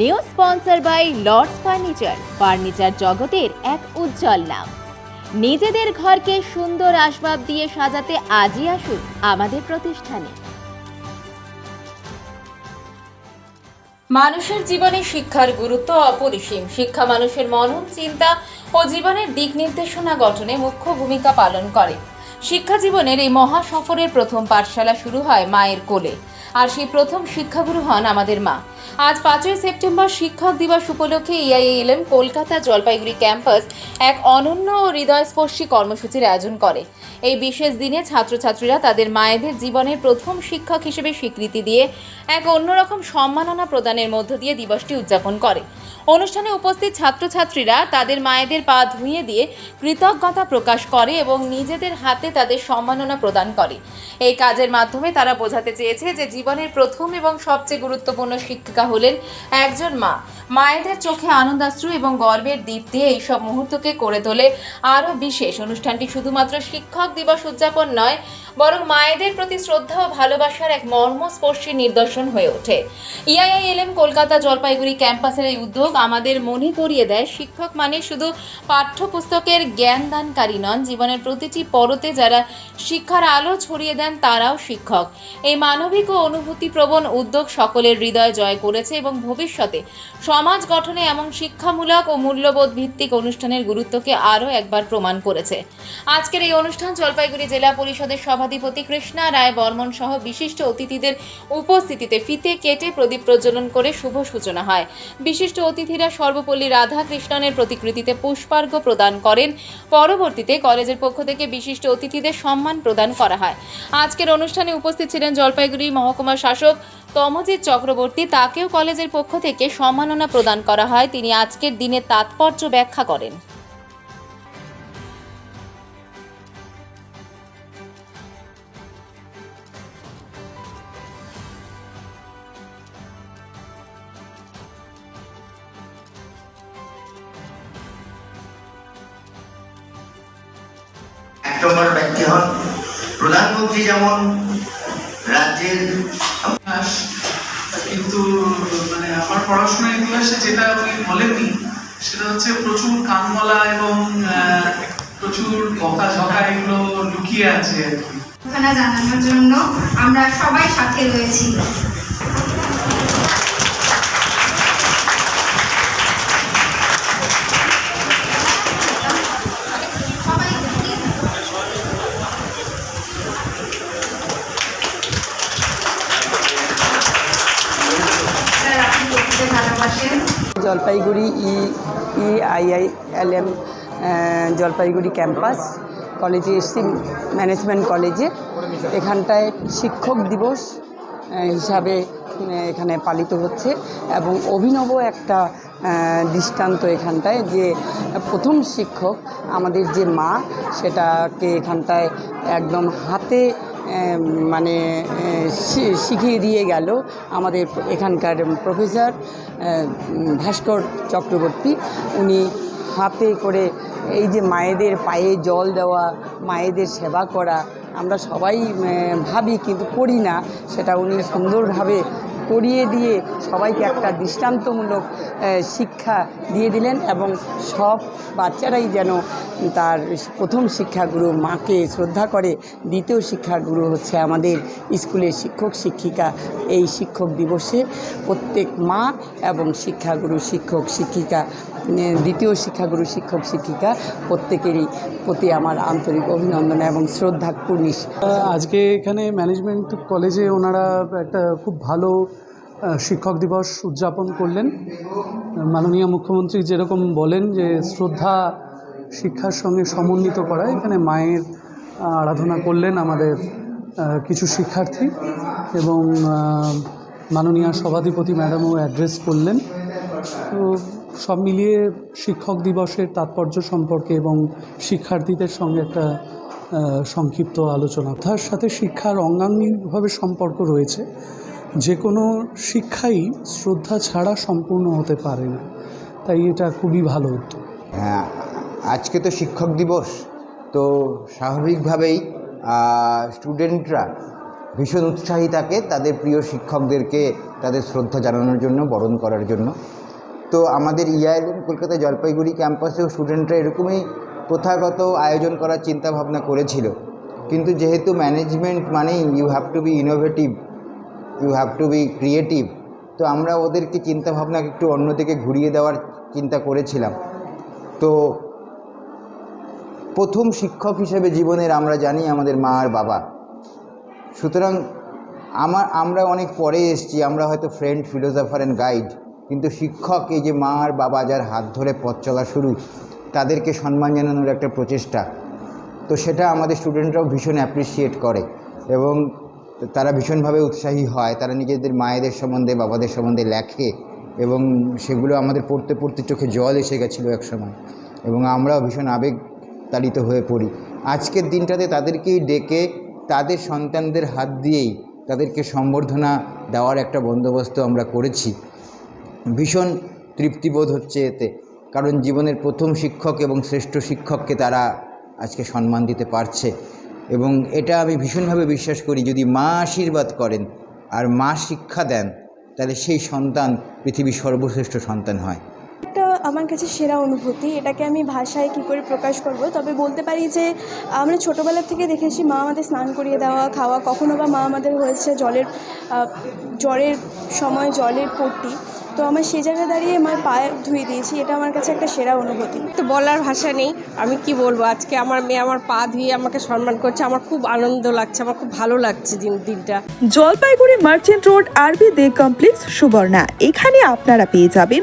New sponsor by Lords furniture. Furniture জগতের এক উজ্জ্বল নাম। নিজেদের ঘরকে সুন্দর আসবাব দিয়ে সাজাতে আজই আসুন আমাদের প্রতিষ্ঠানে। মানুষের জীবনে শিক্ষার গুরুত্ব অপরিসীম। শিক্ষা মানুষের মনন, চিন্তা ও জীবনের দিক নির্দেশনা গঠনে মুখ্য ভূমিকা পালন করে। শিক্ষা জীবনের এই মহা সফরের প্রথম পাঠশালা শুরু হয় মায়ের কোলে। আর সেই প্রথম শিক্ষাগুরু হন আমাদের মা। আজ পাঁচই সেপ্টেম্বর শিক্ষক দিবস উপলক্ষে ইআইএলএম কলকাতা জলপাইগুড়ি ক্যাম্পাস এক অনন্য ও হৃদয়স্পর্শী কর্মসূচির আয়োজন করে। এই বিশেষ দিনে ছাত্রছাত্রীরা তাদের মায়েদের জীবনের প্রথম শিক্ষক হিসেবে স্বীকৃতি দিয়ে এক অন্যরকম সম্মাননা প্রদানের মধ্য দিয়ে দিবসটি উদযাপন করে। অনুষ্ঠানে উপস্থিত ছাত্রছাত্রীরা তাদের মায়েদের পা ধুয়ে দিয়ে কৃতজ্ঞতা প্রকাশ করে এবং নিজেদের হাতে তাদের সম্মাননা প্রদান করে। এই কাজের মাধ্যমে তারা বোঝাতে চেয়েছে যে জীবনের প্রথম এবং সবচেয়ে গুরুত্বপূর্ণ শিক্ষিকা হলেন একজন মা। মায়েদের চোখে আনন্দাশ্রু এবং গর্বের দীপ দিয়ে এইসব মুহূর্তকে করে তোলে আরও বিশেষ। অনুষ্ঠানটি শুধুমাত্র শিক্ষক দিবস উদযাপন নয় বরং মায়েদের প্রতি শ্রদ্ধা ও ভালোবাসার এক মর্মস্পর্শী নিদর্শন হয়ে ওঠে। ইআইআইএলএম কলকাতা জলপাইগুড়ি ক্যাম্পাসের এই উদ্যোগ আমাদের মনে করিয়ে দেয়, শিক্ষক মানে শুধু পাঠ্যপুস্তকের জ্ঞান দানকারী নন, জীবনের প্রতিটি পরতে যারা শিক্ষার আলো ছড়িয়ে দেন তারাও শিক্ষক। এই মানবিক ও অনুভূতিপ্রবণ উদ্যোগ সকলের হৃদয় জয় করেছে এবং ভবিষ্যতে সমাজ গঠনে এমন শিক্ষামূলক ও মূল্যবোধ ভিত্তিক অনুষ্ঠানের গুরুত্বকে আরও একবার প্রমাণ করেছে। আজকের এই অনুষ্ঠান জলপাইগুড়ি জেলা পরিষদের সভাধিপতি কৃষ্ণা রায় বর্মন সহ বিশিষ্ট অতিথিদের উপস্থিতিতে ফিতে কেটে প্রদীপ প্রজ্বলন করে শুভ সূচনা হয়। বিশিষ্ট অতিথিরা সর্বপল্লী রাধা কৃষ্ণনের প্রতিকৃতিতে পুষ্পার্ঘ্য প্রদান করেন। পরবর্তীতে কলেজের পক্ষ থেকে বিশিষ্ট অতিথিদের সম্মান প্রদান করা হয়। আজকের অনুষ্ঠানে উপস্থিত ছিলেন জলপাইগুড়ি মহকুমা শাসক তমজিৎ চক্রবর্তী। তাকেও কলেজের পক্ষ থেকে সম্মাননা প্রদান করা হয়। তিনি আজকের দিনের তাৎপর্য ব্যাখ্যা করেন। নম্বর ব্যক্তি হন। প্রধানমন্ত্রী যেমন রাজ্যের কিন্তু মানে আমার পড়াশোনা ইতিহাসে যেটা উনি বলেননি, সেটা হচ্ছে প্রচুর কানমলা এবং প্রচুর বকাঝকা এগুলো লুকিয়ে আছে আর কি। জানানোর জন্য আমরা সবাই সাথে রয়েছি। Jalpaiguri E EIILM Jalpaiguri campus, কলেজে এসছি, ম্যানেজমেন্ট কলেজে। এখানটায় শিক্ষক দিবস হিসাবে এখানে পালিত হচ্ছে। এবং অভিনব একটা দৃষ্টান্ত এখানটায় যে প্রথম শিক্ষক আমাদের যে মা, সেটাকে এখানটায় একদম হাতে মানে শিখিয়ে দিয়ে গেল আমাদের এখানকার প্রফেসর ভাস্কর চক্রবর্তী। উনি হাতে করে এই যে মায়েদের পায়ে জল দেওয়া, মায়েদের সেবা করা, আমরা সবাই ভাবি কিন্তু করি না, সেটা উনি সুন্দরভাবে করিয়ে দিয়ে সবাইকে একটা দৃষ্টান্তমূলক শিক্ষা দিয়ে দিলেন এবং সব বাচ্চারাই যেন তার প্রথম শিক্ষাগুরু মাকে শ্রদ্ধা করে, দ্বিতীয় শিক্ষাগুরু হচ্ছে আমাদের স্কুলের শিক্ষক, শিক্ষিকা। এই শিক্ষক দিবসে প্রত্যেক মা এবং শিক্ষাগুরু, শিক্ষক, শিক্ষিকা দ্বিতীয় শিক্ষাগুরু, শিক্ষক, শিক্ষিকা প্রত্যেকেরই প্রতি আমার আন্তরিক অভিনন্দন এবং শ্রদ্ধা, কুর্নিশ। আজকে এখানে ম্যানেজমেন্ট কলেজে ওনারা একটা খুব ভালো শিক্ষক দিবস উদযাপন করলেন। মাননীয় মুখ্যমন্ত্রী যেরকম বলেন যে শ্রদ্ধা শিক্ষার সঙ্গে সমন্বিত করা, এখানে মায়ের আরাধনা করলেন আমাদের কিছু শিক্ষার্থী এবং মাননীয় সভাধিপতি ম্যাডামও অ্যাড্রেস করলেন। তো সব মিলিয়ে শিক্ষক দিবসের তাৎপর্য সম্পর্কে এবং শিক্ষার্থীদের সঙ্গে একটা সংক্ষিপ্ত আলোচনা। তার সাথে শিক্ষার অঙ্গাঙ্গিকভাবে সম্পর্ক রয়েছে। যে কোনো শিক্ষাই শ্রদ্ধা ছাড়া সম্পূর্ণ হতে পারে না। তাই এটা খুবই ভালো উদ্যোগ। হ্যাঁ আজকে তো শিক্ষক দিবস। তো স্বাভাবিকভাবেই স্টুডেন্টরা ভীষণ উৎসাহী থাকে তাদের প্রিয় শিক্ষকদেরকে তাদের শ্রদ্ধা জানানোর জন্য, বরণ করার জন্য। তো আমাদের ইআইএলএম কলকাতা জলপাইগুড়ি ক্যাম্পাসেও স্টুডেন্টরা এরকমই প্রথাগত আয়োজন করার চিন্তা ভাবনা করেছিল। কিন্তু যেহেতু ম্যানেজমেন্ট মানেই you have to be innovative you have to be creative তো আমরা ওদেরকে চিন্তা ভাবনাকে একটু অন্যদিকে ঘুরিয়ে দেওয়ার চিন্তা করেছিলাম। তো প্রথম শিক্ষক হিসেবে জীবনের আমরা জানি আমাদের মা আর বাবা। সুতরাং আমার, আমরা অনেক পরে এসেছি, আমরা হয়তো ফ্রেন্ড ফিলোসফার অ্যান্ড গাইড কিন্তু শিক্ষক এই যে মা আর বাবা যার হাত ধরে পথ চলা শুরু, তাদেরকে সম্মান জানানোর একটা প্রচেষ্টা। তো সেটা আমাদের স্টুডেন্টরাও ভীষণ অ্যাপ্রিসিয়েট করে এবং তারা ভীষণভাবে উৎসাহী হয়। তারা নিজেদের মায়েদের সম্বন্ধে, বাবাদের সম্বন্ধে লেখে এবং সেগুলো আমাদের পড়তে পড়তে চোখে জল এসে গেছিল একসময় এবং আমরাও ভীষণ আবেগ তাড়িত হয়ে পড়ি। আজকের দিনটাতে তাদেরকেই ডেকে তাদের সন্তানদের হাত দিয়েই তাদেরকে সম্বর্ধনা দেওয়ার একটা বন্দোবস্ত আমরা করেছি। ভীষণ তৃপ্তিবোধ হচ্ছে এতে। কারণ জীবনের প্রথম শিক্ষক এবং শ্রেষ্ঠ শিক্ষককে তারা আজকে সম্মান দিতে পারছে। এবং এটা আমি ভীষণভাবে বিশ্বাস করি, যদি মা আশীর্বাদ করেন আর মা শিক্ষা দেন, তাহলে সেই সন্তান পৃথিবীর সর্বশ্রেষ্ঠ সন্তান হয়। আমার কাছে সেরা অনুভূতি, এটাকে আমি ভাষায় কী করে প্রকাশ করব? তবে বলতে পারি যে, আমরা ছোটোবেলা থেকে দেখেছি মা আমাদের স্নান করিয়ে দেওয়া, খাওয়া, কখনো বা মা আমাদের হয়েছে জলের জ্বরের সময় জলের পট্টি। তো আমার সে জায়গায় দাঁড়িয়ে আমার পায়ে ধুয়ে দিয়েছি এটা আমার কাছে একটা সেরা অনুভূতি। তো বলার ভাষা নেই আমি কি বলব? আজকে আমার মেয়ে আমার পা ধুয়ে আমাকে সম্মান করছে আমার খুব আনন্দ লাগছে আমার খুব ভালো লাগছে দিন দিনটা। জলপাইগুড়ি মার্চেন্ট রোড আরবি দে কমপ্লেক্স সুবর্ণা এখানে আপনারা পেয়ে যাবেন